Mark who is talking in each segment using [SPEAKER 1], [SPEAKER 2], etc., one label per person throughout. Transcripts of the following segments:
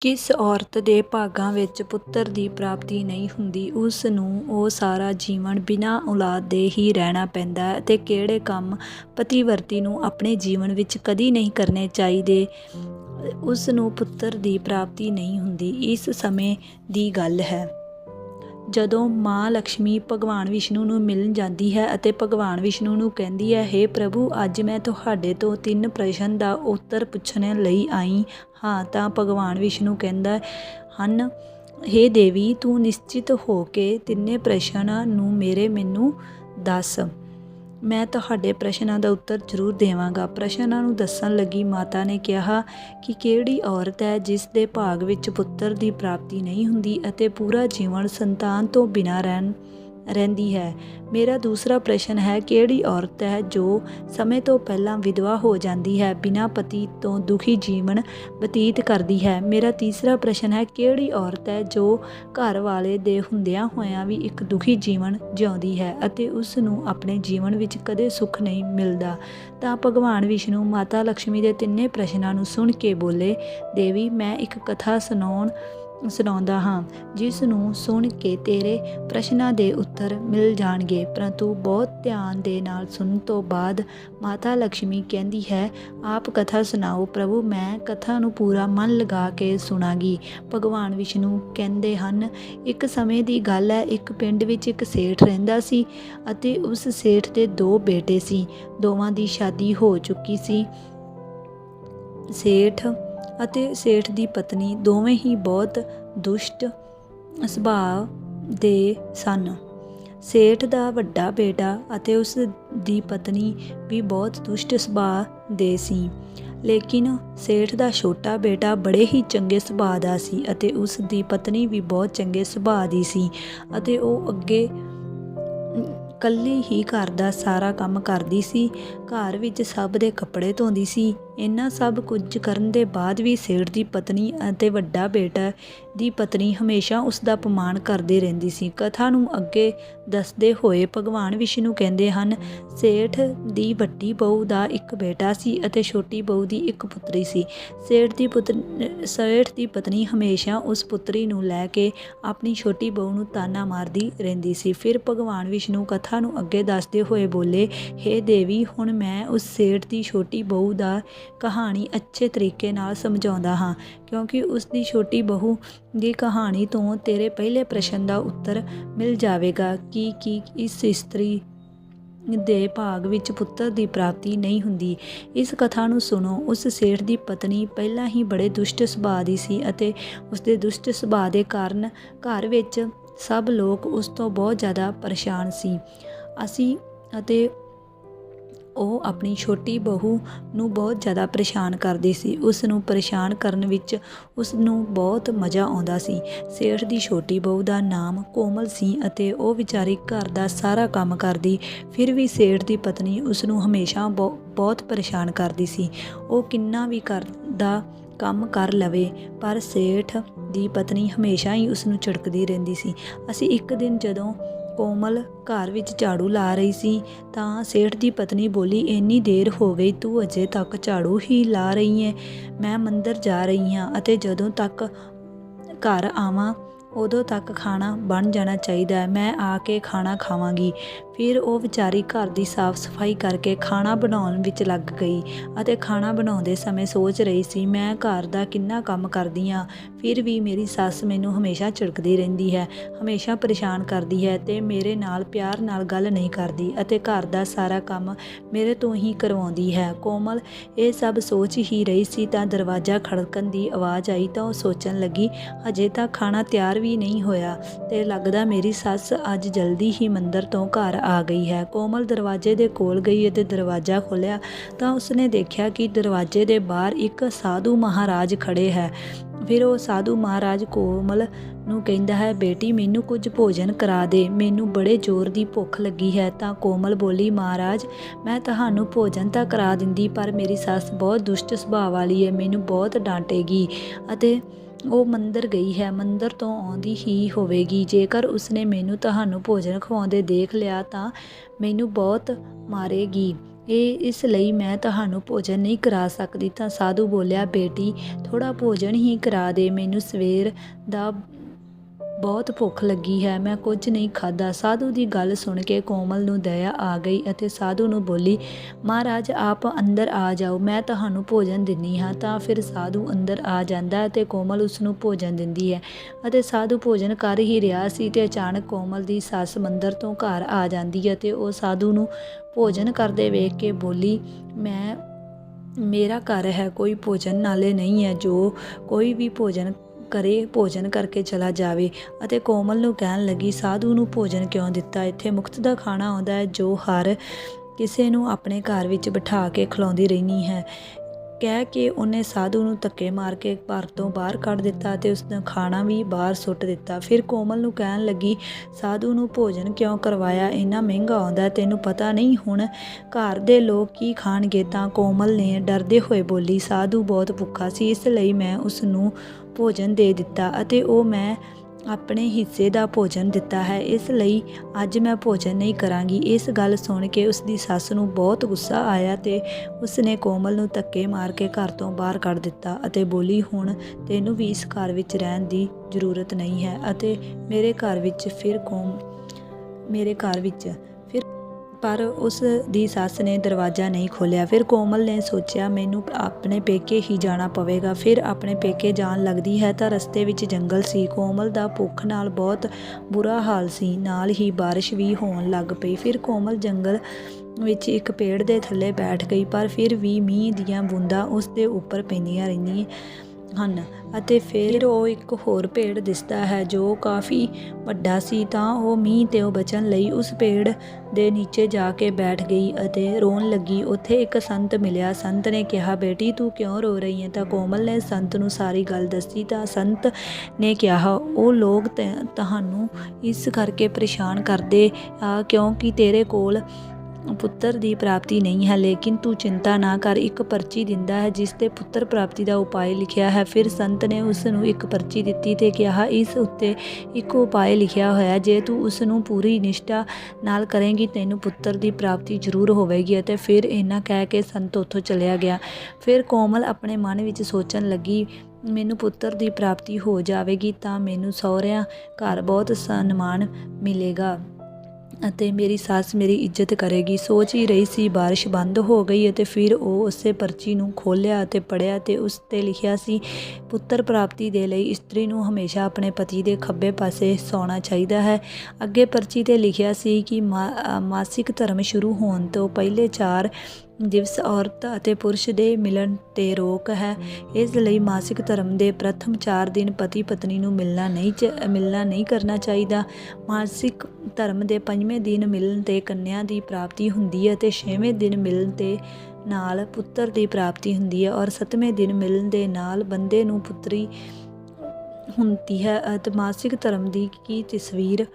[SPEAKER 1] ਕਿਸ ਔਰਤ ਦੇ ਭਾਗਾਂ ਵਿੱਚ ਪੁੱਤਰ ਦੀ ਪ੍ਰਾਪਤੀ ਨਹੀਂ ਹੁੰਦੀ, ਉਸ ਨੂੰ ਉਹ ਸਾਰਾ ਜੀਵਨ ਬਿਨਾਂ ਔਲਾਦ ਦੇ ਹੀ ਰਹਿਣਾ ਪੈਂਦਾ ਹੈ ਅਤੇ ਕਿਹੜੇ ਕੰਮ ਪਤੀਵਰਤੀ ਨੂੰ ਆਪਣੇ ਜੀਵਨ ਵਿੱਚ ਕਦੀ ਨਹੀਂ ਕਰਨੇ ਚਾਹੀਦੇ? ਉਸ ਨੂੰ ਪੁੱਤਰ ਦੀ ਪ੍ਰਾਪਤੀ ਨਹੀਂ ਹੁੰਦੀ, ਇਸ ਸਮੇਂ ਦੀ ਗੱਲ ਹੈ। ਜਦੋਂ ਮਾਂ ਲక్ష్ਮੀ ਭਗਵਾਨ ਵਿਸ਼ਨੂੰ ਨੂੰ ਮਿਲਣ ਜਾਂਦੀ ਹੈ ਅਤੇ ਭਗਵਾਨ ਵਿਸ਼ਨੂੰ ਨੂੰ ਕਹਿੰਦੀ ਹੈ हे ਪ੍ਰਭੂ, ਅੱਜ ਮੈਂ ਤੁਹਾਡੇ ਤੋਂ ਤਿੰਨ ਪ੍ਰਸ਼ਨ ਦਾ ਉੱਤਰ ਪੁੱਛਣ ਲਈ ਆਈ ਹਾਂ। ਤਾਂ ਭਗਵਾਨ ਵਿਸ਼ਨੂੰ ਕਹਿੰਦਾ ਹਨ हे ਦੇਵੀ, ਤੂੰ ਨਿਸ਼ਚਿਤ ਹੋ ਕੇ ਤਿੰਨੇ ਪ੍ਰਸ਼ਨਾਂ ਨੂੰ ਮੇਰੇ ਮੈਨੂੰ ਦੱਸ। ਮੈਂ ਤੁਹਾਡੇ ਪ੍ਰਸ਼ਨਾਂ ਦਾ ਉੱਤਰ ਜ਼ਰੂਰ ਦੇਵਾਂਗਾ। ਪ੍ਰਸ਼ਨਾਂ ਨੂੰ ਦੱਸਣ ਲੱਗੀ ਮਾਤਾ ਨੇ ਕਿਹਾ ਕਿ ਕਿਹੜੀ ਔਰਤ ਹੈ ਜਿਸ ਦੇ ਭਾਗ ਵਿੱਚ ਪੁੱਤਰ ਦੀ ਪ੍ਰਾਪਤੀ ਨਹੀਂ ਹੁੰਦੀ ਅਤੇ ਪੂਰਾ ਜੀਵਨ ਸੰਤਾਨ ਤੋਂ ਬਿਨਾਂ ਰਹਿਣ ਰਹਿੰਦੀ ਹੈ। ਮੇਰਾ ਦੂਸਰਾ ਪ੍ਰਸ਼ਨ ਹੈ, ਕਿਹੜੀ ਔਰਤ ਹੈ ਜੋ ਸਮੇਂ ਤੋਂ ਪਹਿਲਾਂ ਵਿਧਵਾ ਹੋ ਜਾਂਦੀ ਹੈ, ਬਿਨਾਂ ਪਤੀ ਤੋਂ ਦੁਖੀ ਜੀਵਨ ਬਤੀਤ ਕਰਦੀ ਹੈ? ਮੇਰਾ ਤੀਸਰਾ ਪ੍ਰਸ਼ਨ ਹੈ, ਕਿਹੜੀ ਔਰਤ ਹੈ ਜੋ ਘਰ ਵਾਲੇ ਦੇ ਹੁੰਦਿਆਂ ਹੋਇਆਂ ਵੀ ਇੱਕ ਦੁਖੀ ਜੀਵਨ ਜਿਉਂਦੀ ਹੈ ਅਤੇ ਉਸ ਨੂੰ ਆਪਣੇ ਜੀਵਨ ਵਿੱਚ ਕਦੇ ਸੁੱਖ ਨਹੀਂ ਮਿਲਦਾ? ਤਾਂ ਭਗਵਾਨ ਵਿਸ਼ਨੂੰ ਮਾਤਾ ਲక్ష్ਮੀ ਦੇ ਤਿੰਨੇ ਪ੍ਰਸ਼ਨਾਂ ਨੂੰ ਸੁਣ ਕੇ ਬੋਲੇ, ਦੇਵੀ, ਮੈਂ ਇੱਕ ਕਥਾ ਸੁਣਾਉਣ ਸੁਣਾਉਂਦਾ ਹਾਂ, ਜਿਸ ਨੂੰ ਸੁਣ ਕੇ ਤੇਰੇ ਪ੍ਰਸ਼ਨਾਂ ਦੇ ਉੱਤਰ ਮਿਲ ਜਾਣਗੇ। ਪਰੰਤੂ ਬਹੁਤ ਧਿਆਨ ਦੇ ਨਾਲ ਸੁਣਨ ਤੋਂ ਬਾਅਦ ਮਾਤਾ ਲక్ష్ਮੀ ਕਹਿੰਦੀ ਹੈ, ਆਪ ਕਥਾ ਸੁਣਾਓ ਪ੍ਰਭੂ, ਮੈਂ ਕਥਾ ਨੂੰ ਪੂਰਾ ਮਨ ਲਗਾ ਕੇ ਸੁਣਾਗੀ। ਭਗਵਾਨ ਵਿਸ਼ਨੂੰ ਕਹਿੰਦੇ ਹਨ, ਇੱਕ ਸਮੇਂ ਦੀ ਗੱਲ ਹੈ, ਇੱਕ ਪਿੰਡ ਵਿੱਚ ਇੱਕ ਸੇਠ ਰਹਿੰਦਾ ਸੀ ਅਤੇ ਉਸ ਸੇਠ ਦੇ ਦੋ ਬੇਟੇ ਸੀ। ਦੋਵਾਂ ਦੀ ਸ਼ਾਦੀ ਹੋ ਚੁੱਕੀ ਸੀ। ਸੇਠ ਅਤੇ ਸੇਠ ਦੀ ਪਤਨੀ ਦੋਵੇਂ ਹੀ ਬਹੁਤ ਦੁਸ਼ਟ ਸੁਭਾਅ ਦੇ ਸਨ। ਸੇਠ ਦਾ ਵੱਡਾ ਬੇਟਾ ਅਤੇ ਉਸ ਦੀ ਪਤਨੀ ਵੀ ਬਹੁਤ ਦੁਸ਼ਟ ਸੁਭਾਅ ਦੇ ਸੀ। ਲੇਕਿਨ ਸੇਠ ਦਾ ਛੋਟਾ ਬੇਟਾ ਬੜੇ ਹੀ ਚੰਗੇ ਸੁਭਾਅ ਦਾ ਸੀ ਅਤੇ ਉਸ ਦੀ ਪਤਨੀ ਵੀ ਬਹੁਤ ਚੰਗੇ ਸੁਭਾਅ ਦੀ ਸੀ ਅਤੇ ਉਹ ਅੱਗੇ ਕੱਲੀ ਹੀ ਘਰ ਦਾ ਸਾਰਾ ਕੰਮ ਕਰਦੀ ਸੀ। ਘਰ ਵਿੱਚ ਸਭ ਦੇ ਕੱਪੜੇ ਧੋਂਦੀ ਸੀ ਇੰਨਾ ਸਭ ਕੁਝ ਕਰਨ ਦੇ ਬਾਅਦ ਵੀ ਸੇਠ ਦੀ ਪਤਨੀ ਅਤੇ ਵੱਡਾ ਬੇਟਾ ਦੀ ਪਤਨੀ ਹਮੇਸ਼ਾ ਉਸ ਦਾ ਅਪਮਾਨ ਕਰਦੇ ਰਹਿੰਦੀ ਸੀ। ਕਥਾ ਨੂੰ ਅੱਗੇ ਦੱਸਦੇ ਹੋਏ ਭਗਵਾਨ ਵਿਸ਼ਨੂੰ ਕਹਿੰਦੇ ਹਨ, ਸੇਠ ਦੀ ਵੱਡੀ ਬਹੂ ਦਾ ਇੱਕ ਬੇਟਾ ਸੀ ਅਤੇ ਛੋਟੀ ਬਹੂ ਦੀ ਇੱਕ ਪੁੱਤਰੀ ਸੀ। ਸੇਠ ਦੀ ਪੁੱਤਰੀ ਸੇਠ ਦੀ ਪਤਨੀ ਹਮੇਸ਼ਾ ਉਸ ਪੁੱਤਰੀ ਨੂੰ ਲੈ ਕੇ ਆਪਣੀ ਛੋਟੀ ਬਹੂ ਨੂੰ ਤਾਨਾ ਮਾਰਦੀ ਰਹਿੰਦੀ ਸੀ। ਫਿਰ ਭਗਵਾਨ ਵਿਸ਼ਨੂੰ ਕਥਾ ਨੂੰ ਅੱਗੇ ਦੱਸਦੇ ਹੋਏ ਬੋਲੇ हे ਦੇਵੀ, ਹੁਣ ਮੈਂ ਉਸ ਸੇਠ ਦੀ ਛੋਟੀ ਬਹੂ ਦਾ ਕਹਾਣੀ ਅੱਛੇ ਤਰੀਕੇ ਨਾਲ ਸਮਝਾਉਂਦਾ ਹਾਂ, ਕਿਉਂਕਿ ਉਸ ਦੀ ਛੋਟੀ ਬਹੂ ਦੀ ਕਹਾਣੀ ਤੋਂ ਤੇਰੇ ਪਹਿਲੇ ਪ੍ਰਸ਼ਨ ਦਾ ਉੱਤਰ ਮਿਲ ਜਾਵੇਗਾ ਕਿ ਕੀ ਇਸ ਇਸਤਰੀ ਦੇ ਭਾਗ ਵਿੱਚ ਪੁੱਤਰ ਦੀ ਪ੍ਰਾਪਤੀ ਨਹੀਂ ਹੁੰਦੀ। ਇਸ ਕਥਾ ਨੂੰ ਸੁਣੋ। ਉਸ ਸੇਠ ਦੀ ਪਤਨੀ ਪਹਿਲਾਂ ਹੀ ਬੜੇ ਦੁਸ਼ਟ ਸੁਭਾਅ ਦੀ ਸੀ ਅਤੇ ਉਸ ਦੇ ਦੁਸ਼ਟ ਸੁਭਾਅ ਦੇ ਕਾਰਨ ਘਰ ਵਿੱਚ ਸਭ ਲੋਕ ਉਸ ਤੋਂ ਬਹੁਤ ਜ਼ਿਆਦਾ ਪਰੇਸ਼ਾਨ ਸੀ। ਅਸੀਂ ਅਤੇ ਉਹ ਆਪਣੀ ਛੋਟੀ ਬਹੂ ਨੂੰ ਬਹੁਤ ਜ਼ਿਆਦਾ ਪਰੇਸ਼ਾਨ ਕਰਦੀ ਸੀ। ਉਸ ਨੂੰ ਪਰੇਸ਼ਾਨ ਕਰਨ ਵਿੱਚ ਉਸ ਨੂੰ ਬਹੁਤ ਮਜ਼ਾ ਆਉਂਦਾ ਸੀ। ਸੇਠ ਦੀ ਛੋਟੀ ਬਹੂ ਦਾ ਨਾਮ ਕੋਮਲ ਸੀ ਅਤੇ ਉਹ ਵਿਚਾਰੀ ਘਰ ਦਾ ਸਾਰਾ ਕੰਮ ਕਰਦੀ। ਫਿਰ ਵੀ ਸੇਠ ਦੀ ਪਤਨੀ ਉਸ ਨੂੰ ਹਮੇਸ਼ਾ ਬਹੁ- ਬਹੁਤ ਪਰੇਸ਼ਾਨ ਕਰਦੀ ਸੀ। ਉਹ ਕਿੰਨਾ ਵੀ ਕਰਦਾ ਕੰਮ ਕਰ ਲਵੇ, ਪਰ ਸੇਠ ਦੀ ਪਤਨੀ ਹਮੇਸ਼ਾ ਹੀ ਉਸ ਨੂੰ ਝਿੜਕਦੀ ਰਹਿੰਦੀ ਸੀ। ਅਸੀਂ ਇੱਕ ਦਿਨ ਜਦੋਂ ਕੋਮਲ ਘਰ ਵਿੱਚ ਝਾੜੂ ਲਾ ਰਹੀ ਸੀ, ਤਾਂ ਸੇਠ ਦੀ ਪਤਨੀ ਬੋਲੀ, ਇੰਨੀ ਦੇਰ ਹੋ ਗਈ, ਤੂੰ ਅਜੇ ਤੱਕ ਝਾੜੂ ਹੀ ਲਾ ਰਹੀ ਹੈ ਮੈਂ ਮੰਦਰ ਜਾ ਰਹੀ ਹਾਂ ਅਤੇ ਜਦੋਂ ਤੱਕ ਘਰ ਆਵਾਂ, ਉਦੋਂ ਤੱਕ ਖਾਣਾ ਬਣ ਜਾਣਾ ਚਾਹੀਦਾ ਹੈ। ਮੈਂ ਆ ਕੇ ਖਾਣਾ ਖਾਵਾਂਗੀ। ਫਿਰ ਉਹ ਵਿਚਾਰੀ ਘਰ ਦੀ ਸਾਫ਼ ਸਫ਼ਾਈ ਕਰਕੇ ਖਾਣਾ ਬਣਾਉਣ ਵਿੱਚ ਲੱਗ ਗਈ ਅਤੇ ਖਾਣਾ ਬਣਾਉਂਦੇ ਸਮੇਂ ਸੋਚ ਰਹੀ ਸੀ, ਮੈਂ ਘਰ ਦਾ ਕਿੰਨਾ ਕੰਮ ਕਰਦੀ ਹਾਂ ਫਿਰ ਵੀ ਮੇਰੀ ਸੱਸ ਮੈਨੂੰ ਹਮੇਸ਼ਾ ਝਿੜਕਦੀ ਰਹਿੰਦੀ ਹੈ, ਹਮੇਸ਼ਾ ਪਰੇਸ਼ਾਨ ਕਰਦੀ ਹੈ ਤੇ ਮੇਰੇ ਨਾਲ ਪਿਆਰ ਨਾਲ ਗੱਲ ਨਹੀਂ ਕਰਦੀ ਅਤੇ ਘਰ ਦਾ ਸਾਰਾ ਕੰਮ ਮੇਰੇ ਤੋਂ ਹੀ ਕਰਵਾਉਂਦੀ ਹੈ। ਕੋਮਲ ਇਹ ਸਭ ਸੋਚ ਹੀ ਰਹੀ ਸੀ ਤਾਂ ਦਰਵਾਜ਼ਾ ਖੜਕਣ ਦੀ ਆਵਾਜ਼ ਆਈ ਤਾਂ ਉਹ ਸੋਚਣ ਲੱਗੀ, ਹਜੇ ਤਾਂ ਖਾਣਾ ਤਿਆਰ ਵੀ ਨਹੀਂ ਹੋਇਆ ਤੇ ਲੱਗਦਾ ਮੇਰੀ ਸੱਸ ਅੱਜ ਜਲਦੀ ਹੀ ਮੰਦਰ ਤੋਂ ਘਰ ਆ ਗਈ ਹੈ। ਕੋਮਲ ਦਰਵਾਜ਼ੇ ਦੇ ਕੋਲ ਗਈ ਅਤੇ ਦਰਵਾਜ਼ਾ ਖੋਲ੍ਹਿਆ ਤਾਂ ਉਸਨੇ ਦੇਖਿਆ ਕਿ ਦਰਵਾਜ਼ੇ ਦੇ ਬਾਹਰ ਇੱਕ ਸਾਧੂ ਮਹਾਰਾਜ ਖੜੇ ਹੈ। ਫਿਰ ਉਹ ਸਾਧੂ ਮਹਾਰਾਜ ਕੋਮਲ ਨੂੰ ਕਹਿੰਦਾ ਹੈ, ਬੇਟੀ, ਮੈਨੂੰ ਕੁਝ ਭੋਜਨ ਕਰਾ ਦੇ। ਮੈਨੂੰ ਬੜੇ ਜ਼ੋਰ ਦੀ ਭੁੱਖ ਲੱਗੀ ਹੈ। ਤਾਂ ਕੋਮਲ ਬੋਲੀ, ਮਹਾਰਾਜ, ਮੈਂ ਤੁਹਾਨੂੰ ਭੋਜਨ ਤਾਂ ਕਰਾ ਦਿੰਦੀ, ਪਰ ਮੇਰੀ ਸੱਸ ਬਹੁਤ ਦੁਸ਼ਟ ਸੁਭਾਅ ਵਾਲੀ ਹੈ। ਮੈਨੂੰ ਬਹੁਤ ਡਾਂਟੇਗੀ ਅਤੇ ਉਹ ਮੰਦਰ ਗਈ ਹੈ। ਮੰਦਰ ਤੋਂ ਆਉਂਦੀ ਹੀ ਹੋਵੇਗੀ। ਜੇਕਰ ਉਸਨੇ ਮੈਨੂੰ ਤੁਹਾਨੂੰ ਭੋਜਨ ਖਵਾਉਂਦੇ ਦੇਖ ਲਿਆ ਤਾਂ ਮੈਨੂੰ ਬਹੁਤ ਮਾਰੇਗੀ। ਇਹ ਇਸ ਲਈ ਮੈਂ ਤੁਹਾਨੂੰ ਭੋਜਨ ਨਹੀਂ ਕਰਾ ਸਕਦੀ। ਤਾਂ ਸਾਧੂ ਬੋਲਿਆ, ਬੇਟੀ ਥੋੜਾ ਭੋਜਨ ਹੀ ਕਰਾ ਦੇ। ਮੈਨੂੰ ਸਵੇਰ ਦਾ ਬਹੁਤ ਭੁੱਖ ਲੱਗੀ ਹੈ, ਮੈਂ ਕੁਝ ਨਹੀਂ ਖਾਦਾ ਸਾਧੂ ਦੀ ਗੱਲ ਸੁਣ ਕੇ ਕੋਮਲ ਨੂੰ ਦਇਆ ਆ ਗਈ ਅਤੇ ਸਾਧੂ ਨੂੰ ਬੋਲੀ, ਮਹਾਰਾਜ, ਆਪ ਅੰਦਰ ਆ ਜਾਓ, ਮੈਂ ਤੁਹਾਨੂੰ ਭੋਜਨ ਦਿੰਨੀ ਹਾਂ। ਤਾਂ ਫਿਰ ਸਾਧੂ ਅੰਦਰ ਆ ਜਾਂਦਾ ਅਤੇ ਕੋਮਲ ਉਸ ਨੂੰ ਭੋਜਨ ਦਿੰਦੀ ਹੈ ਅਤੇ ਸਾਧੂ ਭੋਜਨ ਕਰ ਹੀ ਰਿਹਾ ਸੀ ਤੇ ਅਚਾਨਕ ਕੋਮਲ ਦੀ ਸੱਸ ਮੰਦਰ ਤੋਂ ਘਰ ਆ ਜਾਂਦੀ ਹੈ ਤੇ ਉਹ ਸਾਧੂ ਨੂੰ ਭੋਜਨ ਕਰਦੇ ਵੇਖ ਕੇ ਬੋਲੀ, ਮੈਂ, ਮੇਰਾ ਘਰ ਹੈ, ਕੋਈ ਭੋਜਨ ਨਾਲੇ ਨਹੀਂ ਹੈ, ਜੋ ਕੋਈ ਵੀ ਭੋਜਨ ਘਰੇ ਭੋਜਨ ਕਰਕੇ ਚਲਾ ਜਾਵੇ ਅਤੇ ਕੋਮਲ ਨੂੰ ਕਹਿਣ ਲੱਗੀ, ਸਾਧੂ ਨੂੰ ਭੋਜਨ ਕਿਉਂ ਦਿੱਤਾ? ਇੱਥੇ ਮੁਕਤ ਦਾ ਖਾਣਾ ਆਉਂਦਾ ਹੈ ਜੋ ਹਰ ਕਿਸੇ ਨੂੰ ਆਪਣੇ ਘਰ ਵਿੱਚ ਬਿਠਾ ਕੇ ਖਿਲਾਉਂਦੀ ਰਹਿਣੀ ਹੈ। ਕਹਿ ਕੇ ਉਹਨੇ ਸਾਧੂ ਨੂੰ ਧੱਕੇ ਮਾਰ ਕੇ ਘਰ ਤੋਂ ਬਾਹਰ ਕੱਢ ਦਿੱਤਾ ਤੇ ਉਸ ਦਾ ਖਾਣਾ ਵੀ ਬਾਹਰ ਸੁੱਟ ਦਿੱਤਾ। ਫਿਰ ਕੋਮਲ ਨੂੰ ਕਹਿਣ ਲੱਗੀ, ਸਾਧੂ ਨੂੰ ਭੋਜਨ ਕਿਉਂ ਕਰਵਾਇਆ? ਇੰਨਾ ਮਹਿੰਗਾ ਆਉਂਦਾ ਤੈਨੂੰ ਪਤਾ ਨਹੀਂ ਹੁਣ ਘਰ ਦੇ ਲੋਕ ਕੀ ਖਾਣਗੇ? ਤਾਂ ਕੋਮਲ ਨੇ ਡਰਦੇ ਹੋਏ ਬੋਲੀ, ਸਾਧੂ ਬਹੁਤ ਭੁੱਖਾ ਸੀ, ਇਸ ਲਈ ਮੈਂ ਉਸ ਨੂੰ ਭੋਜਨ ਦੇ ਦਿੱਤਾ ਅਤੇ ਉਹ ਮੈਂ ਆਪਣੇ ਹਿੱਸੇ ਦਾ ਭੋਜਨ ਦਿੱਤਾ ਹੈ। ਇਸ ਲਈ ਅੱਜ ਮੈਂ ਭੋਜਨ ਨਹੀਂ ਕਰਾਂਗੀ। ਇਸ ਗੱਲ ਸੁਣ ਕੇ ਉਸ ਦੀ ਸੱਸ ਨੂੰ ਬਹੁਤ ਗੁੱਸਾ ਆਇਆ ਤੇ ਉਸ ਨੇ ਕੋਮਲ ਨੂੰ ਧੱਕੇ ਮਾਰ ਕੇ ਘਰ ਤੋਂ ਬਾਹਰ ਕੱਢ ਦਿੱਤਾ ਅਤੇ ਬੋਲੀ, ਹੁਣ ਤੈਨੂੰ ਵੀ ਇਸ ਘਰ ਵਿੱਚ ਰਹਿਣ ਦੀ ਜ਼ਰੂਰਤ ਨਹੀਂ ਹੈ ਅਤੇ ਮੇਰੇ ਘਰ ਵਿੱਚ ਫਿਰ ਕੋਮ, ਮੇਰੇ ਘਰ ਵਿੱਚ ਪਰ ਉਸ ਦੀ ਸੱਸ ਨੇ ਦਰਵਾਜ਼ਾ ਨਹੀਂ ਖੋਲ੍ਹਿਆ। ਫਿਰ ਕੋਮਲ ਨੇ ਸੋਚਿਆ, ਮੈਨੂੰ ਆਪਣੇ ਪੇਕੇ ਹੀ ਜਾਣਾ ਪਵੇਗਾ। ਫਿਰ ਆਪਣੇ ਪੇਕੇ ਜਾਣ ਲੱਗਦੀ ਹੈ ਤਾਂ ਰਸਤੇ ਵਿੱਚ ਜੰਗਲ ਸੀ। ਕੋਮਲ ਦਾ ਭੁੱਖ ਨਾਲ ਬਹੁਤ ਬੁਰਾ ਹਾਲ ਸੀ। ਨਾਲ ਹੀ ਬਾਰਿਸ਼ ਵੀ ਹੋਣ ਲੱਗ ਪਈ। ਫਿਰ ਕੋਮਲ ਜੰਗਲ ਵਿੱਚ ਇੱਕ ਪੇੜ ਦੇ ਥੱਲੇ ਬੈਠ ਗਈ, ਪਰ ਫਿਰ ਵੀ ਮੀਂਹ ਦੀਆਂ ਬੂੰਦਾਂ ਉਸ ਦੇ ਉੱਪਰ ਪੈਂਦੀਆਂ ਰਹਿੰਦੀਆਂ ਹਨ ਅਤੇ ਫਿਰ ਉਹ ਇੱਕ ਹੋਰ ਪੇੜ ਦਿਸਦਾ ਹੈ ਜੋ ਕਾਫੀ ਵੱਡਾ ਸੀ ਤਾਂ ਉਹ ਮੀਂਹ ਤੇ ਉਹ ਬਚਣ ਲਈ ਉਸ ਪੇੜ ਦੇ ਨੀਚੇ ਜਾ ਕੇ ਬੈਠ ਗਈ ਅਤੇ ਰੋਣ ਲੱਗੀ। ਉੱਥੇ ਇੱਕ ਸੰਤ ਮਿਲਿਆ। ਸੰਤ ਨੇ ਕਿਹਾ, ਬੇਟੀ, ਤੂੰ ਕਿਉਂ ਰੋ ਰਹੀ ਹੈ ਤਾਂ ਕੋਮਲ ਨੇ ਸੰਤ ਨੂੰ ਸਾਰੀ ਗੱਲ ਦੱਸੀ। ਤਾਂ ਸੰਤ ਨੇ ਕਿਹਾ, ਉਹ ਲੋਕ ਤੈ- ਤੁਹਾਨੂੰ ਇਸ ਕਰਕੇ ਪਰੇਸ਼ਾਨ ਕਰਦੇ ਆ ਕਿਉਂਕਿ ਤੇਰੇ ਕੋਲ ਪੁੱਤਰ ਦੀ ਪ੍ਰਾਪਤੀ ਨਹੀਂ ਹੈ, ਲੇਕਿਨ ਤੂੰ ਚਿੰਤਾ ਨਾ ਕਰ, ਇੱਕ ਪਰਚੀ ਦਿੰਦਾ ਹੈ, ਜਿਸ ਤੇ ਪੁੱਤਰ ਪ੍ਰਾਪਤੀ ਦਾ ਉਪਾਅ ਲਿਖਿਆ ਹੈ। ਫਿਰ ਸੰਤ ਨੇ ਉਸ ਨੂੰ ਇੱਕ ਪਰਚੀ ਦਿੱਤੀ ਤੇ ਕਿਹਾ, ਇਸ ਉੱਤੇ ਇੱਕ ਉਪਾਅ ਲਿਖਿਆ ਹੋਇਆ ਜੇ ਤੂੰ ਉਸ ਨੂੰ ਪੂਰੀ ਨਿਸ਼ਠਾ ਨਾਲ ਕਰੇਂਗੀ, ਤੈਨੂੰ ਪੁੱਤਰ ਦੀ ਪ੍ਰਾਪਤੀ ਜ਼ਰੂਰ ਹੋਵੇਗੀ। ਅਤੇ ਫਿਰ ਇਹਨਾਂ ਕਹਿ ਕੇ ਸੰਤ ਉੱਥੋਂ ਚਲਿਆ ਗਿਆ। ਫਿਰ ਕੋਮਲ ਆਪਣੇ ਮਨ ਵਿੱਚ ਸੋਚਣ ਲੱਗੀ, ਮੈਨੂੰ ਪੁੱਤਰ ਦੀ ਪ੍ਰਾਪਤੀ ਹੋ ਜਾਵੇਗੀ, ਤਾਂ ਮੈਨੂੰ ਸਹੁਰਿਆਂ ਘਰ ਬਹੁਤ ਸਨਮਾਨ ਮਿਲੇਗਾ। ਅਤੇ ਮੇਰੀ ਸੱਸ ਮੇਰੀ ਇੱਜ਼ਤ ਕਰੇਗੀ। ਸੋਚ ਹੀ ਰਹੀ ਸੀ, ਬਾਰਿਸ਼ ਬੰਦ ਹੋ ਗਈ ਅਤੇ ਫਿਰ ਉਹ ਉਸੇ ਪਰਚੀ ਨੂੰ ਖੋਲ੍ਹਿਆ ਅਤੇ ਪੜ੍ਹਿਆ ਤੇ ਉਸ ਤੇ ਲਿਖਿਆ ਸੀ, ਪੁੱਤਰ ਪ੍ਰਾਪਤੀ ਦੇ ਲਈ ਇਸਤਰੀ ਨੂੰ ਹਮੇਸ਼ਾ ਆਪਣੇ ਪਤੀ ਦੇ ਖੱਬੇ ਪਾਸੇ ਸੌਣਾ ਚਾਹੀਦਾ ਹੈ। ਅੱਗੇ ਪਰਚੀ ਤੇ ਲਿਖਿਆ ਸੀ ਕਿ ਮਾ- ਮਾਸਿਕ ਧਰਮ ਸ਼ੁਰੂ ਹੋਣ ਤੋਂ ਪਹਿਲੇ 4 ਦਿਵਸ ਔਰਤ ਅਤੇ ਪੁਰਸ਼ ਦੇ ਮਿਲਣ ਤੇ ਰੋਕ ਹੈ। ਇਸ ਲਈ ਮਾਸਿਕ ਧਰਮ ਦੇ ਪ੍ਰਥਮ 4 ਦਿਨ ਪਤੀ ਪਤਨੀ ਨੂੰ ਮਿਲਣਾ ਨਹੀਂ ਮਿਲਣਾ ਨਹੀਂ ਕਰਨਾ ਚਾਹੀਦਾ। ਮਾਸਿਕ ਧਰਮ ਦੇ ਪੰਜਵੇਂ ਦਿਨ ਮਿਲਣ ਤੇ ਕੰਨਿਆ ਦੀ ਪ੍ਰਾਪਤੀ ਹੁੰਦੀ ਹੈ ਤੇ ਛੇਵੇਂ ਦਿਨ ਮਿਲਣ ਤੇ ਨਾਲ ਪੁੱਤਰ ਦੀ ਪ੍ਰਾਪਤੀ ਹੁੰਦੀ ਹੈ ਔਰ ਸੱਤਵੇਂ ਦਿਨ ਮਿਲਣ ਦੇ ਨਾਲ ਬੰਦੇ ਨੂੰ ਪੁੱਤਰੀ ਹੁੰਦੀ ਹੈ। ਅਤੇ ਮਾਸਿਕ ਧਰਮ ਦੀ ਕੀ ਤਸਵੀਰ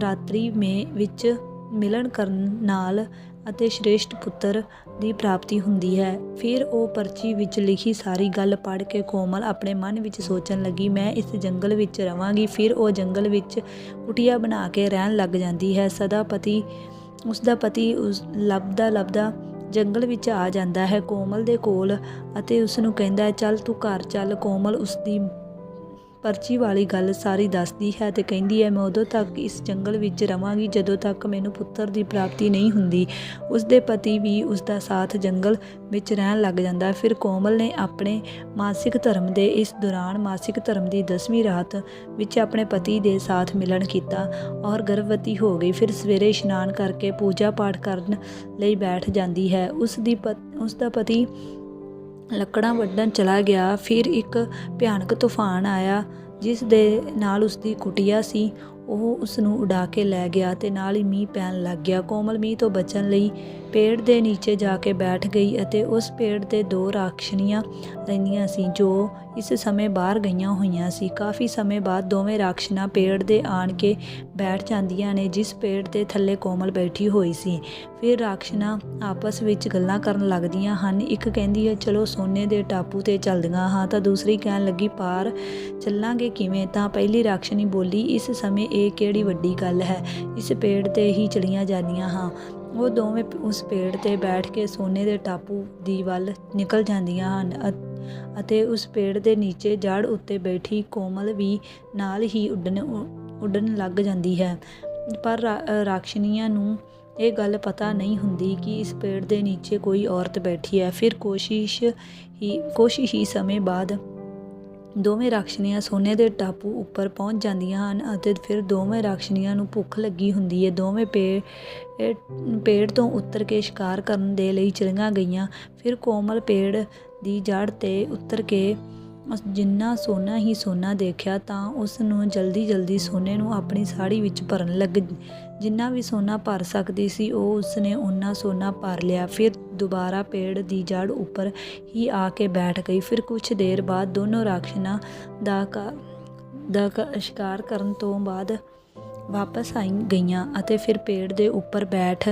[SPEAKER 1] ਰਾਤਰੀ ਮੇ ਵਿੱਚ ਮਿਲਣ ਕਰਨ ਨਾਲ ਅਤੇ ਸ਼੍ਰੇਸ਼ਟ ਪੁੱਤਰ ਦੀ ਪ੍ਰਾਪਤੀ ਹੁੰਦੀ ਹੈ। ਫਿਰ ਉਹ ਪਰਚੀ ਵਿੱਚ ਲਿਖੀ ਸਾਰੀ ਗੱਲ ਪੜ੍ਹ ਕੇ ਕੋਮਲ ਆਪਣੇ ਮਨ ਵਿੱਚ ਸੋਚਣ ਲੱਗੀ, ਮੈਂ ਇਸ ਜੰਗਲ ਵਿੱਚ ਰਵਾਂਗੀ। ਫਿਰ ਉਹ ਜੰਗਲ ਵਿੱਚ ਕੁਟੀਆ ਬਣਾ ਕੇ ਰਹਿਣ ਲੱਗ ਜਾਂਦੀ ਹੈ। ਸਦਾ ਪਤੀ ਉਸ ਦਾ ਪਤੀ ਉਸ ਲੱਭਦਾ ਲੱਭਦਾ ਜੰਗਲ ਵਿੱਚ ਆ ਜਾਂਦਾ ਹੈ। ਕੋਮਲ ਦੇ ਕੋਲ ਅਤੇ ਉਸ ਨੂੰ ਕਹਿੰਦਾ ਹੈ, ਚੱਲ ਤੂੰ ਘਰ ਚੱਲ। ਕੋਮਲ ਉਸ ਦੀ ਪਰਚੀ ਵਾਲੀ ਗੱਲ ਸਾਰੀ ਦੱਸਦੀ ਹੈ ਤੇ ਕਹਿੰਦੀ ਹੈ, ਮੈਂ ਉਦੋਂ ਤੱਕ ਇਸ ਜੰਗਲ ਵਿੱਚ ਰਵਾਂਗੀ ਜਦੋਂ ਤੱਕ ਮੈਨੂੰ ਪੁੱਤਰ ਦੀ ਪ੍ਰਾਪਤੀ ਨਹੀਂ ਹੁੰਦੀ। ਉਸ ਦੇ ਪਤੀ ਵੀ ਉਸ ਦਾ ਸਾਥ ਜੰਗਲ ਵਿੱਚ ਰਹਿਣ ਲੱਗ ਜਾਂਦਾ। ਫਿਰ ਕੋਮਲ ਨੇ ਆਪਣੇ ਮਾਸਿਕ ਧਰਮ ਦੇ, ਇਸ ਦੌਰਾਨ ਮਾਸਿਕ ਧਰਮ ਦੀ 10ਵੀਂ ਰਾਤ ਵਿੱਚ ਆਪਣੇ ਪਤੀ ਦੇ ਸਾਥ ਮਿਲਣ ਕੀਤਾ ਔਰ ਗਰਭਵਤੀ ਹੋ ਗਈ। ਫਿਰ ਸਵੇਰੇ ਇਸ਼ਨਾਨ ਕਰਕੇ ਪੂਜਾ ਪਾਠ ਕਰਨ ਲਈ ਬੈਠ ਜਾਂਦੀ ਹੈ। ਉਸ ਦੀ ਪਤ- ਉਸ ਦਾ ਪਤੀ ਲੱਕੜਾਂ ਵੱਢਣ ਚਲਾ ਗਿਆ। ਫਿਰ ਇੱਕ ਭਿਆਨਕ ਤੂਫਾਨ ਆਇਆ, ਜਿਸ ਦੇ ਨਾਲ ਉਸ ਦੀ ਕੁਟੀਆ ਸੀ। ਉਹ ਉਸ ਨੂੰ ਉਡਾ ਕੇ ਲੈ ਗਿਆ ਤੇ ਨਾਲ ਹੀ ਮੀਂਹ ਪੈਣ ਲੱਗ ਗਿਆ। ਕੋਮਲ ਮੀਂਹ ਤੋਂ ਬਚਣ ਲਈ ਪੇੜ ਦੇ ਨੀਚੇ ਜਾ ਕੇ ਬੈਠ ਗਈ ਅਤੇ ਉਸ ਪੇੜ ਤੇ ਦੋ ਰਾਖਸ਼ਣੀਆਂ ਰਹਿੰਦੀਆਂ ਸੀ, ਜੋ ਇਸ ਸਮੇਂ ਬਾਹਰ ਗਈਆਂ ਹੋਈਆਂ ਸੀ। ਕਾਫੀ ਸਮੇਂ ਬਾਅਦ ਦੋਵੇਂ ਰਾਖਸ਼ਣਾ ਪੇੜ ਦੇ ਆਣ ਕੇ ਬੈਠ ਜਾਂਦੀਆਂ ਨੇ, ਜਿਸ ਪੇੜ ਦੇ ਥੱਲੇ ਕੋਮਲ ਬੈਠੀ ਹੋਈ ਸੀ। ਫਿਰ ਰਾਖਸ਼ਣਾ ਆਪਸ ਵਿੱਚ ਗੱਲਾਂ ਕਰਨ ਲੱਗਦੀਆਂ ਹਨ। ਇੱਕ ਕਹਿੰਦੀ ਹੈ, ਚਲੋ, ਸੋਨੇ ਦੇ ਟਾਪੂ ਤੇ ਚੱਲਦੀਆਂ ਹਾਂ। ਤਾਂ ਦੂਸਰੀ ਕਹਿਣ ਲੱਗੀ, ਪਾਰ ਚੱਲਾਂਗੇ ਕਿਵੇਂ? ਤਾਂ ਪਹਿਲੀ ਰਾਖਸ਼ਣੀ ਬੋਲੀ, ਇਸ ਸਮੇਂ ਇਹ ਕਿਹੜੀ ਵੱਡੀ ਗੱਲ ਹੈ? ਇਸ ਪੇੜ ਤੇ ਹੀ ਚਲੀਆਂ ਜਾਂਦੀਆਂ ਹਾਂ। ਉਹ ਦੋਵੇਂ ਉਸ ਪੇੜ ਤੇ ਬੈਠ ਕੇ ਸੋਨੇ ਦੇ ਟਾਪੂ ਦੀ ਵੱਲ ਨਿਕਲ ਜਾਂਦੀਆਂ ਹਨ ਅਤੇ ਉਸ ਪੇੜ ਦੇ ਨੀਚੇ ਜੜ ਉੱਤੇ ਬੈਠੀ ਕੋਮਲ ਵੀ ਨਾਲ ਹੀ ਉੱਡਣ ਉੱਡਣ ਲੱਗ ਜਾਂਦੀ ਹੈ। ਪਰ ਰਾ- ਨੂੰ ਇਹ ਗੱਲ ਪਤਾ ਨਹੀਂ ਹੁੰਦੀ ਕਿ ਇਸ ਪੇੜ ਦੇ ਨੀਚੇ ਕੋਈ ਔਰਤ ਬੈਠੀ ਹੈ। ਫਿਰ ਕੋਸ਼ਿਸ਼ ਹੀ ਕੋਸ਼ਿਸ਼ ਹੀ ਸਮੇਂ ਬਾਅਦ ਦੋਵੇਂ ਰਾਖਸ਼ਣੀਆਂ ਸੋਨੇ ਦੇ ਟਾਪੂ ਉੱਪਰ ਪਹੁੰਚ ਜਾਂਦੀਆਂ ਹਨ ਅਤੇ ਫਿਰ ਦੋਵੇਂ ਰਾਖਸ਼ਣੀਆਂ ਨੂੰ ਭੁੱਖ ਲੱਗੀ ਹੁੰਦੀ ਹੈ। ਦੋਵੇਂ ਪੇ ਪੇੜ ਤੋਂ ਉਤਰ ਕੇ ਸ਼ਿਕਾਰ ਕਰਨ ਦੇ ਲਈ ਚਲੀਆਂ ਗਈਆਂ। ਫਿਰ ਕੋਮਲ ਪੇੜ ਦੀ ਜੜ ਤੇ ਉੱਤਰ ਕੇ ਉਸ ਜਿੰਨਾ ਸੋਨਾ ਹੀ ਸੋਨਾ ਦੇਖਿਆ ਤਾਂ ਉਸ ਨੂੰ ਜਲਦੀ ਜਲਦੀ ਸੋਨੇ ਨੂੰ ਆਪਣੀ ਸਾੜੀ ਵਿੱਚ ਭਰਨ ਲੱਗ ਜਿੰਨਾ ਵੀ ਸੋਨਾ ਭਰ ਸਕਦੀ ਸੀ, ਉਹ ਉਸਨੇ ਉਹਨਾਂ ਸੋਨਾ ਭਰ ਲਿਆ। ਫਿਰ ਦੁਬਾਰਾ ਪੇੜ ਦੀ ਜੜ ਉੱਪਰ ਹੀ ਆ ਕੇ ਬੈਠ ਗਈ। ਫਿਰ ਕੁਝ ਦੇਰ ਬਾਅਦ ਦੋਨੋਂ ਰਾਖਸ਼ਾਂ ਦਾ ਕ- ਦਾ ਕ- ਸ਼ਿਕਾਰ ਕਰਨ ਤੋਂ ਬਾਅਦ ਵਾਪਸ ਆਈ ਗਈਆਂ ਅਤੇ ਫਿਰ ਪੇੜ ਦੇ ਉੱਪਰ ਬੈਠ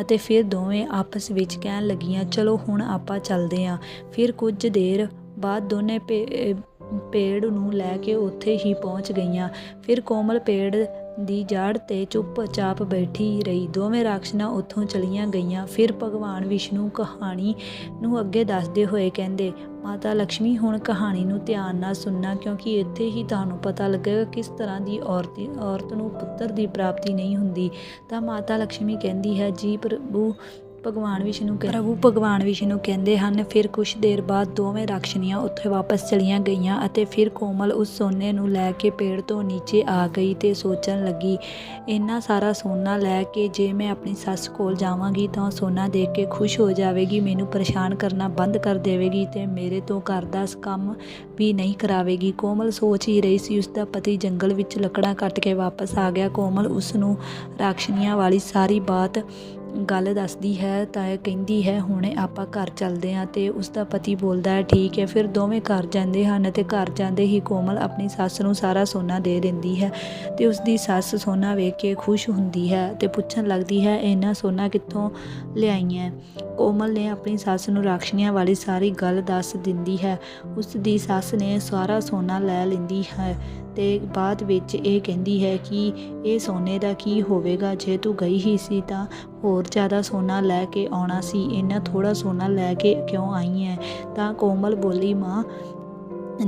[SPEAKER 1] ਅਤੇ ਫਿਰ ਦੋਵੇਂ ਆਪਸ ਵਿੱਚ ਕਹਿਣ ਲੱਗੀਆਂ, ਚਲੋ ਹੁਣ ਆਪਾਂ ਚੱਲਦੇ ਹਾਂ ਫਿਰ ਕੁਝ ਦੇਰ ਬਾਅਦ ਦੋਨੇ ਪੇ- ਪੇੜ ਨੂੰ ਲੈ ਕੇ ਉੱਥੇ ਹੀ ਪਹੁੰਚ ਗਈਆਂ। ਫਿਰ ਕੋਮਲ ਪੇੜ ਦੀ ਜੜ ਤੇ ਚੁੱਪ ਚਾਪ ਬੈਠੀ ਰਹੀ। ਦੋਵੇਂ ਰਾਖਸ਼ਾਂ ਉੱਥੋਂ ਚਲੀਆਂ ਗਈਆਂ। ਫਿਰ ਭਗਵਾਨ ਵਿਸ਼ਨੂੰ ਕਹਾਣੀ ਨੂੰ ਅੱਗੇ ਦੱਸਦੇ ਹੋਏ ਕਹਿੰਦੇ, ਮਾਤਾ ਲక్ష్ਮੀ ਹੁਣ ਕਹਾਣੀ ਨੂੰ ਧਿਆਨ ਨਾਲ ਸੁਣਨਾ, ਕਿਉਂਕਿ ਇੱਥੇ ਹੀ ਤੁਹਾਨੂੰ ਪਤਾ ਲੱਗੇਗਾ ਕਿਸ ਤਰ੍ਹਾਂ ਦੀ ਔਰਤ ਔਰਤ ਨੂੰ ਪੁੱਤਰ ਦੀ ਪ੍ਰਾਪਤੀ ਨਹੀਂ ਹੁੰਦੀ। ਤਾਂ ਮਾਤਾ ਲక్ష్ਮੀ ਕਹਿੰਦੀ ਹੈ, ਜੀ ਪ੍ਰਭੂ ਭਗਵਾਨ ਵਿਸ਼ਨੂੰ ਕਹਿ- ਪ੍ਰਭੂ ਭਗਵਾਨ ਵਿਸ਼ਨੂੰ ਕਹਿੰਦੇ ਹਨ, ਫਿਰ ਕੁਝ ਦੇਰ ਬਾਅਦ ਦੋਵੇਂ ਰਾਖਸ਼ਣੀਆਂ ਉੱਥੇ ਵਾਪਸ ਚਲੀਆਂ ਗਈਆਂ ਅਤੇ ਫਿਰ ਕੋਮਲ ਉਸ ਸੋਨੇ ਨੂੰ ਲੈ ਕੇ ਪੇੜ ਤੋਂ ਨੀਚੇ ਆ ਗਈ ਤੇ ਸੋਚਣ ਲੱਗੀ, ਇੰਨਾ ਸਾਰਾ ਸੋਨਾ ਲੈ ਕੇ ਜੇ ਮੈਂ ਆਪਣੀ ਸੱਸ ਕੋਲ ਜਾਵਾਂਗੀ ਤਾਂ ਸੋਨਾ ਦੇਖ ਕੇ ਖੁਸ਼ ਹੋ ਜਾਵੇਗੀ, ਮੈਨੂੰ ਪਰੇਸ਼ਾਨ ਕਰਨਾ ਬੰਦ ਕਰ ਦੇਵੇਗੀ ਤੇ ਮੇਰੇ ਤੋਂ ਘਰ ਦਾ ਕੰਮ ਵੀ ਨਹੀਂ ਕਰਾਵੇਗੀ। ਕੋਮਲ ਸੋਚ ਹੀ ਰਹੀ ਸੀ ਉਸ ਦਾ ਪਤੀ ਜੰਗਲ ਵਿੱਚ ਲੱਕੜਾਂ ਕੱਟ ਕੇ ਵਾਪਸ ਆ ਗਿਆ। ਕੋਮਲ ਉਸ ਨੂੰ ਰਾਖਸ਼ਣੀਆਂ ਵਾਲੀ ਸਾਰੀ ਬਾਤ ਗੱਲ ਦੱਸਦੀ ਹੈ ਤਾਂ ਇਹ ਕਹਿੰਦੀ ਹੈ, ਹੁਣੇ ਆਪਾਂ ਘਰ ਚੱਲਦੇ ਹਾਂ ਤੇ ਉਸ ਦਾ ਪਤੀ ਬੋਲਦਾ ਹੈ, ਠੀਕ ਹੈ। ਫਿਰ ਦੋਵੇਂ ਘਰ ਜਾਂਦੇ ਹਨ ਤੇ ਘਰ ਜਾਂਦੇ ਹੀ ਕੋਮਲ ਆਪਣੀ ਸੱਸ ਨੂੰ ਸਾਰਾ ਸੋਨਾ ਦੇ ਦਿੰਦੀ ਹੈ ਤੇ ਉਸ ਦੀ ਸੱਸ ਸੋਨਾ ਵੇਖ ਕੇ ਖੁਸ਼ ਹੁੰਦੀ ਹੈ ਤੇ ਪੁੱਛਣ ਲੱਗਦੀ ਹੈ ਇਹਨਾਂ ਸੋਨਾ ਕਿੱਥੋਂ ਲਿਆਈਆਂ? ਕੋਮਲ ਨੇ ਆਪਣੀ ਸੱਸ ਨੂੰ ਰਾਖਸ਼ਣੀਆਂ ਵਾਲੀ ਸਾਰੀ ਗੱਲ ਦੱਸ ਦਿੰਦੀ ਹੈ। ਉਸ ਦੀ ਸੱਸ ਨੇ ਸਾਰਾ ਸੋਨਾ ਲੈ ਲੈਂਦੀ ਹੈ ਤੇ ਬਾਅਦ ਵਿੱਚ ਇਹ ਕਹਿੰਦੀ ਹੈ ਕਿ ਇਹ ਸੋਨੇ ਦਾ ਕੀ ਹੋਵੇਗਾ? ਜੇ ਤੂੰ ਗਈ ਹੀ ਸੀ ਤਾਂ ਹੋਰ ਜ਼ਿਆਦਾ ਸੋਨਾ ਲੈ ਕੇ ਆਉਣਾ ਸੀ। ਇੰਨਾ ਥੋੜਾ ਸੋਨਾ ਲੈ ਕੇ ਕਿਉਂ ਆਈ ਹੈ ਤਾਂ ਕੋਮਲ ਬੋਲੀ, ਮਾਂ,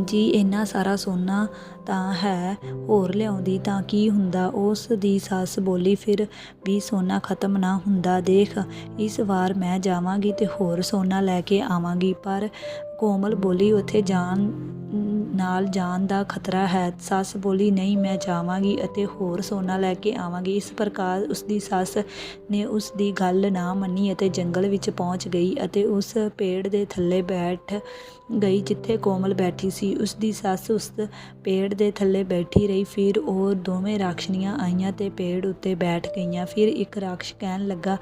[SPEAKER 1] ਜੀ, ਇੰਨਾ ਸਾਰਾ ਸੋਨਾ ਤਾਂ ਹੈ, ਹੋਰ ਲਿਆਉਂਦੀ ਤਾਂ ਕੀ ਹੁੰਦਾ? ਉਸ ਦੀ ਸੱਸ ਬੋਲੀ, ਫਿਰ ਵੀ ਸੋਨਾ ਖਤਮ ਨਾ ਹੁੰਦਾ, ਦੇਖ, ਇਸ ਵਾਰ ਮੈਂ ਜਾਵਾਂਗੀ ਤੇ ਹੋਰ ਸੋਨਾ ਲੈ ਕੇ ਆਵਾਂਗੀ। ਪਰ ਕੋਮਲ ਬੋਲੀ, ਉੱਥੇ ਜਾਣ ਨਾਲ ਜਾਣ ਦਾ ਖਤਰਾ ਹੈ। ਸੱਸ ਬੋਲੀ, ਨਹੀਂ, ਮੈਂ ਜਾਵਾਂਗੀ ਅਤੇ ਹੋਰ ਸੋਨਾ ਲੈ ਕੇ ਆਵਾਂਗੀ। ਇਸ ਪ੍ਰਕਾਰ ਉਸ ਦੀ ਸੱਸ ਨੇ ਉਸ ਦੀ ਗੱਲ ਨਾ ਮੰਨੀ ਅਤੇ ਜੰਗਲ ਵਿੱਚ ਪਹੁੰਚ ਗਈ ਅਤੇ ਉਸ ਪੇੜ ਦੇ ਥੱਲੇ ਬੈਠ ਗਈ ਜਿੱਥੇ ਕੋਮਲ ਬੈਠੀ ਸੀ। ਉਸ ਦੀ ਸੱਸ ਉਸ ਪੇੜ ਦੇ ਥੱਲੇ ਬੈਠੀ ਰਹੀ। ਫਿਰ ਉਹ ਦੋਵੇਂ ਰਾਖਸ਼ਣੀਆਂ ਆਈਆਂ ਤੇ ਪੇੜ ਉੱਤੇ ਬੈਠ ਗਈਆਂ। ਫਿਰ ਇੱਕ ਰਾਖਸ਼ ਕਹਿਣ ਲੱਗਾ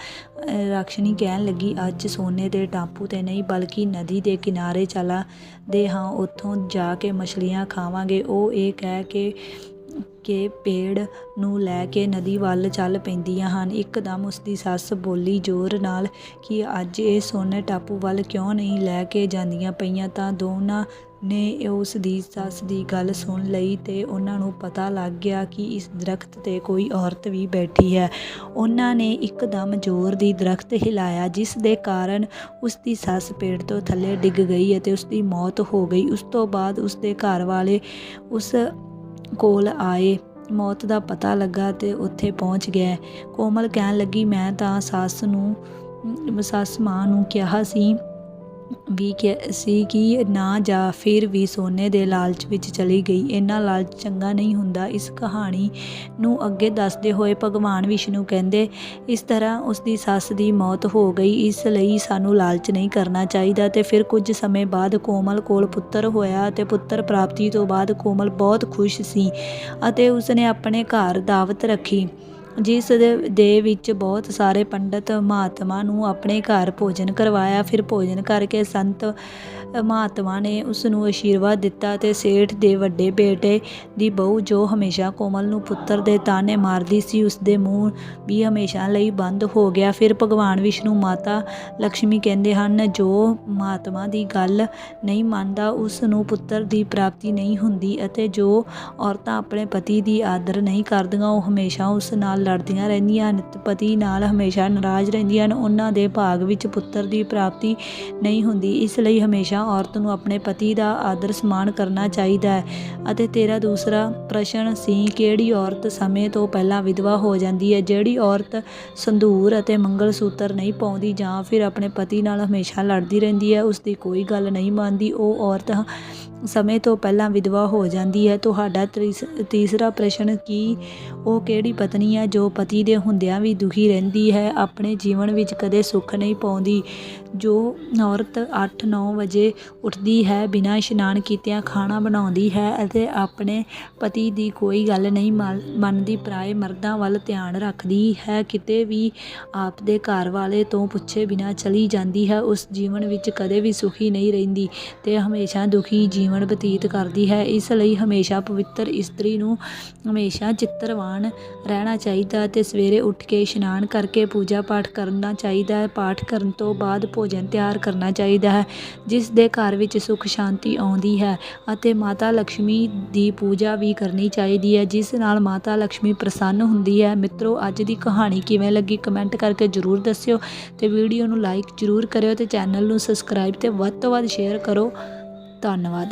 [SPEAKER 1] ਰਾਖਸ਼ਣੀ ਕਹਿਣ ਲੱਗੀ, ਅੱਜ ਸੋਨੇ ਦੇ ਟਾਪੂ ਤੇ ਨਹੀਂ, ਬਲਕਿ ਨਦੀ ਦੇ ਕਿਨਾਰੇ ਚਲਾ ਦੇ ਹਾਂ, ਉੱਥੋਂ ਜਾ ਕੇ ਮਛਲੀਆਂ ਖਾਵਾਂਗੇ। ਉਹ ਇਹ ਕਹਿ ਕੇ ਕਿ ਪੇੜ ਨੂੰ ਲੈ ਕੇ ਨਦੀ ਵੱਲ ਚੱਲ ਪੈਂਦੀਆਂ ਹਨ। ਇੱਕਦਮ ਉਸਦੀ ਸੱਸ ਬੋਲੀ ਜ਼ੋਰ ਨਾਲ ਕਿ ਅੱਜ ਇਹ ਸੋਨੇ ਟਾਪੂ ਵੱਲ ਕਿਉਂ ਨਹੀਂ ਲੈ ਕੇ ਜਾਂਦੀਆਂ ਪਈਆਂ? ਤਾਂ ਦੋਨਾਂ ਨੇ ਉਸ ਦੀ ਸੱਸ ਦੀ ਗੱਲ ਸੁਣ ਲਈ ਤੇ ਉਹਨਾਂ ਨੂੰ ਪਤਾ ਲੱਗ ਗਿਆ ਕਿ ਇਸ ਦਰਖਤ ਤੇ ਕੋਈ ਔਰਤ ਵੀ ਬੈਠੀ ਹੈ। ਉਹਨਾਂ ਨੇ ਇੱਕਦਮ ਜ਼ੋਰ ਦੀ ਦਰਖਤ ਹਿਲਾਇਆ, ਜਿਸ ਦੇ ਕਾਰਨ ਉਸ ਦੀ ਸੱਸ ਪੇੜ ਤੋਂ ਥੱਲੇ ਡਿੱਗ ਗਈ ਅਤੇ ਉਸ ਦੀ ਮੌਤ ਹੋ ਗਈ। ਉਸ ਤੋਂ ਬਾਅਦ ਉਸ ਦੇ ਘਰ ਵਾਲੇ ਉਸ ਕੋਲ ਆਏ। ਮੌਤ ਦਾ ਪਤਾ ਲੱਗਾ ਤੇ ਉੱਥੇ ਪਹੁੰਚ ਗਏ। ਕੋਮਲ ਕਹਿਣ ਲੱਗੀ, ਮੈਂ ਤਾਂ ਸੱਸ ਨੂੰ, ਸੱਸ ਮਾਂ ਨੂੰ ਕਿਹਾ ਸੀ। ਵੀ ਕਿ ਸੀ ਕਿ ਨਾ ਜਾ ਫਿਰ ਵੀ ਸੋਨੇ ਦੇ ਲਾਲਚ ਵਿੱਚ ਚਲੀ ਗਈ। ਇੰਨਾ ਲਾਲਚ ਚੰਗਾ ਨਹੀਂ ਹੁੰਦਾ। ਇਸ ਕਹਾਣੀ ਨੂੰ ਅੱਗੇ ਦੱਸਦੇ ਹੋਏ ਭਗਵਾਨ ਵਿਸ਼ਨੂੰ ਕਹਿੰਦੇ, ਇਸ ਤਰ੍ਹਾਂ ਉਸ ਦੀ ਸੱਸ ਦੀ ਮੌਤ ਹੋ ਗਈ। ਇਸ ਲਈ ਸਾਨੂੰ ਲਾਲਚ ਨਹੀਂ ਕਰਨਾ ਚਾਹੀਦਾ। ਤੇ ਫਿਰ ਕੁਝ ਸਮੇਂ ਬਾਅਦ ਕੋਮਲ ਕੋਲ ਪੁੱਤਰ ਹੋਇਆ ਅਤੇ ਪੁੱਤਰ ਪ੍ਰਾਪਤੀ ਤੋਂ ਬਾਅਦ ਕੋਮਲ ਬਹੁਤ ਖੁਸ਼ ਸੀ ਅਤੇ ਉਸਨੇ ਆਪਣੇ ਘਰ ਦਾਵਤ ਰੱਖੀ। ਜਿਸ ਦੇ ਦੇ ਵਿੱਚ ਬਹੁਤ ਸਾਰੇ ਪੰਡਤ ਮਹਾਤਮਾ ਨੂੰ ਆਪਣੇ ਘਰ ਭੋਜਨ ਕਰਵਾਇਆ, ਫਿਰ ਭੋਜਨ ਕਰਕੇ ਸੰਤ ਮਹਾਤਮਾ ਨੇ ਉਸ ਨੂੰ ਆਸ਼ੀਰਵਾਦ ਦਿੱਤਾ ਤੇ ਸੇਠ ਦੇ ਵੱਡੇ ਬੇਟੇ ਦੀ ਬਹੂ ਜੋ ਹਮੇਸ਼ਾ ਕੋਮਲ ਨੂੰ ਪੁੱਤਰ ਦੇ ਤਾਨੇ ਮਾਰਦੀ ਸੀ ਉਸ ਦੇ ਮੂੰਹ ਵੀ ਹਮੇਸ਼ਾ ਲਈ ਬੰਦ ਹੋ ਗਿਆ। ਫਿਰ ਭਗਵਾਨ ਵਿਸ਼ਨੂੰ ਮਾਤਾ ਲక్ష్ਮੀ ਕਹਿੰਦੇ ਹਨ, ਜੋ ਮਹਾਤਮਾ ਦੀ ਗੱਲ ਨਹੀਂ ਮੰਨਦਾ ਉਸ ਨੂੰ ਪੁੱਤਰ ਦੀ ਪ੍ਰਾਪਤੀ ਨਹੀਂ ਹੁੰਦੀ ਅਤੇ ਜੋ ਔਰਤਾਂ ਆਪਣੇ ਪਤੀ ਦੀ ਆਦਰ ਨਹੀਂ ਕਰਦੀਆਂ, ਉਹ ਹਮੇਸ਼ਾ ਉਸ ਨਾਲ ਲੜਦੀਆਂ ਰਹਿੰਦੀਆਂ ਹਨ। ਪਤੀ ਨਾਲ ਹਮੇਸ਼ਾ ਨਾਰਾਜ਼ ਰਹਿੰਦੀਆਂ ਹਨ। ਉਹਨਾਂ ਦੇ ਭਾਗ ਵਿੱਚ ਪੁੱਤਰ ਦੀ ਪ੍ਰਾਪਤੀ ਨਹੀਂ ਹੁੰਦੀ, ਇਸ ਲਈ ਹਮੇਸ਼ਾ ਔਰਤ ਨੂੰ ਆਪਣੇ ਪਤੀ ਦਾ ਆਦਰ ਸਨਮਾਨ ਕਰਨਾ ਚਾਹੀਦਾ ਹੈ ਅਤੇ ਤੇਰਾ ਦੂਸਰਾ ਪ੍ਰਸ਼ਨ ਸੀ, ਕਿਹੜੀ ਔਰਤ ਸਮੇਂ ਤੋਂ ਪਹਿਲਾਂ ਵਿਧਵਾ ਹੋ ਜਾਂਦੀ ਹੈ? ਜਿਹੜੀ ਔਰਤ ਸੰਧੂਰ ਅਤੇ ਮੰਗਲ ਸੂਤਰ ਨਹੀਂ ਪਾਉਂਦੀ ਜਾਂ ਫਿਰ ਆਪਣੇ ਪਤੀ ਨਾਲ ਹਮੇਸ਼ਾ ਲੜਦੀ ਰਹਿੰਦੀ ਹੈ, ਉਸ ਦੀ ਕੋਈ ਗੱਲ ਨਹੀਂ ਮੰਨਦੀ। ਉਹ ਔਰਤ ਸਮੇਂ ਤੋਂ ਪਹਿਲਾਂ ਵਿਧਵਾ ਹੋ ਜਾਂਦੀ ਹੈ। ਤੁਹਾਡਾ ਤੀਸ- ਤੀਸਰਾ ਪ੍ਰਸ਼ਨ ਕੀ? ਉਹ ਕਿਹੜੀ ਪਤਨੀ ਹੈ ਜੋ ਪਤੀ ਦੇ ਹੁੰਦਿਆਂ ਵੀ ਦੁਖੀ ਰਹਿੰਦੀ ਹੈ? ਆਪਣੇ ਜੀਵਨ ਵਿੱਚ ਕਦੇ ਸੁੱਖ ਨਹੀਂ ਪਾਉਂਦੀ। ਜੋ ਔਰਤ 8-9 ਵਜੇ ਉੱਠਦੀ ਹੈ, ਬਿਨਾਂ ਇਸ਼ਨਾਨ ਕੀਤਿਆਂ ਖਾਣਾ ਬਣਾਉਂਦੀ ਹੈ ਅਤੇ ਆਪਣੇ ਪਤੀ ਦੀ ਕੋਈ ਗੱਲ ਨਹੀਂ ਮੰਨ- ਮੰਨਦੀ, ਪਰਾਏ ਮਰਦਾਂ ਵੱਲ ਧਿਆਨ ਰੱਖਦੀ ਹੈ। ਕਿਤੇ ਵੀ ਆਪਦੇ ਘਰ ਵਾਲੇ ਤੋਂ ਪੁੱਛੇ ਬਿਨਾਂ ਚਲੀ ਜਾਂਦੀ ਹੈ। ਉਸ ਜੀਵਨ ਵਿੱਚ ਕਦੇ ਵੀ ਸੁਖੀ ਨਹੀਂ ਰਹਿੰਦੀ ਤੇ ਹਮੇਸ਼ਾ ਦੁਖੀ ਜੀਵਨ ਬਤੀਤ ਕਰਦੀ ਹੈ। ਇਸ ਲਈ ਹਮੇਸ਼ਾ ਪਵਿੱਤਰ ਇਸਤਰੀ ਨੂੰ ਹਮੇਸ਼ਾ ਚਿੱਤਰਵਾਨ ਰਹਿਣਾ ਚਾਹੀਦਾ ਤੇ ਸਵੇਰੇ ਉੱਠ ਕੇ ਇਸ਼ਨਾਨ ਕਰਕੇ ਪੂਜਾ ਪਾਠ ਕਰਨਾ ਚਾਹੀਦਾ ਹੈ। ਪਾਠ ਕਰਨ ਤੋਂ ਬਾਅਦ ਭੋਜਨ ਤਿਆਰ ਕਰਨਾ ਚਾਹੀਦਾ ਹੈ, ਜਿਸ ਦੇ ਘਰ ਵਿੱਚ ਸੁੱਖ ਸ਼ਾਂਤੀ ਆਉਂਦੀ ਹੈ ਅਤੇ ਮਾਤਾ ਲక్ష్ਮੀ ਦੀ ਪੂਜਾ ਵੀ ਕਰਨੀ ਚਾਹੀਦੀ ਹੈ, ਜਿਸ ਨਾਲ ਮਾਤਾ ਲక్ష్ਮੀ ਪ੍ਰਸੰਨ ਹੁੰਦੀ ਹੈ। ਮਿੱਤਰੋ, ਅੱਜ ਦੀ ਕਹਾਣੀ ਕਿਵੇਂ ਲੱਗੀ ਕਮੈਂਟ ਕਰਕੇ ਜ਼ਰੂਰ ਦੱਸਿਓ ਤੇ ਵੀਡੀਓ ਨੂੰ ਲਾਈਕ ਜ਼ਰੂਰ ਕਰਿਓ ਤੇ ਚੈਨਲ ਨੂੰ ਸਬਸਕ੍ਰਾਈਬ ਤੇ ਵੱਧ ਤੋਂ ਵੱਧ ਸ਼ੇਅਰ ਕਰੋ। ਧੰਨਵਾਦ।